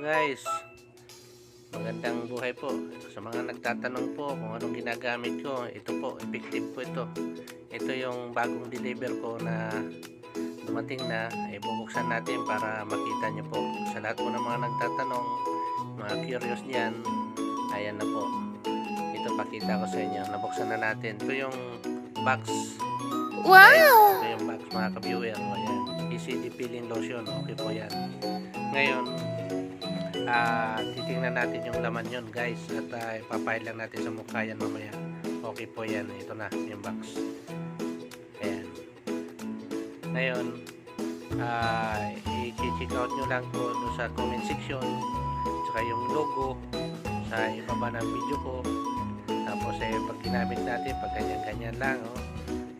guys. Magandang buhay po. Sa mga nagtatanong po kung anong ginagamit ko, ito po, effective po ito. Ito yung bagong deliver ko na dumating na, ay bubuksan natin para makita nyo po. Sa lahat po ng mga nagtatanong, mga curious niyan, ayan na po. Ito pakita ko sa inyo. Nabuksan na natin. Ito yung box. Wow! Ito yung box mga ka-viewer. Ayan. ECD peeling lotion. Okay po yan. Ngayon, ah titingnan natin yung laman yun guys. At uh, ipapahid lang natin sa mukha yan mamaya. Okay po yan. Ito na yung box. Ayan. Ngayon, ah i-check out nyo lang po sa comment section. Tsaka yung logo sa ibaba ng video ko. Tapos eh, pag ginamit natin, pag ganyan-ganyan lang, oh,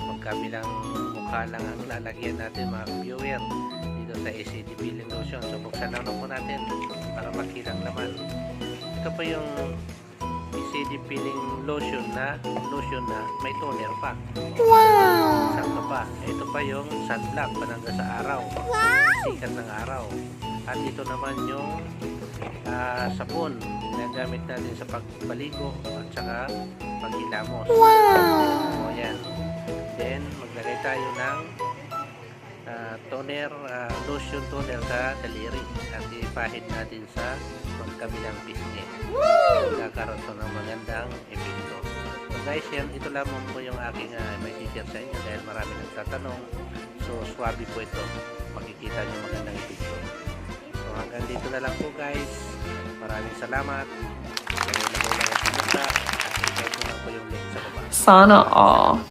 magkabilang mukha lang ang lalagyan natin mga viewer dito sa ACD Peeling Lotion. So buksan lang po natin para makita ang laman. Ito po yung ACD Peeling Lotion na lotion na may toner pa. Wow! Sakto pa. Ito pa yung sunblock panangga sa araw. Sikat ng araw. At ito naman yung ah, sabon na gamit natin sa pagpaligo at saka paghilamos. Wow! O yan. Then, maglagay tayo ng ah, toner, ah, lotion toner sa daliri at ipahid natin sa magkabilang pisngi. Nagkakaroon to ng magandang epekto. So guys, yan, ito lamang po yung aking ah, may teacher sa inyo dahil marami nagtatanong. So, swabe po ito. Makikita nyo magandang epekto. So, hanggang dito na lang po guys. Maraming salamat. Sana all.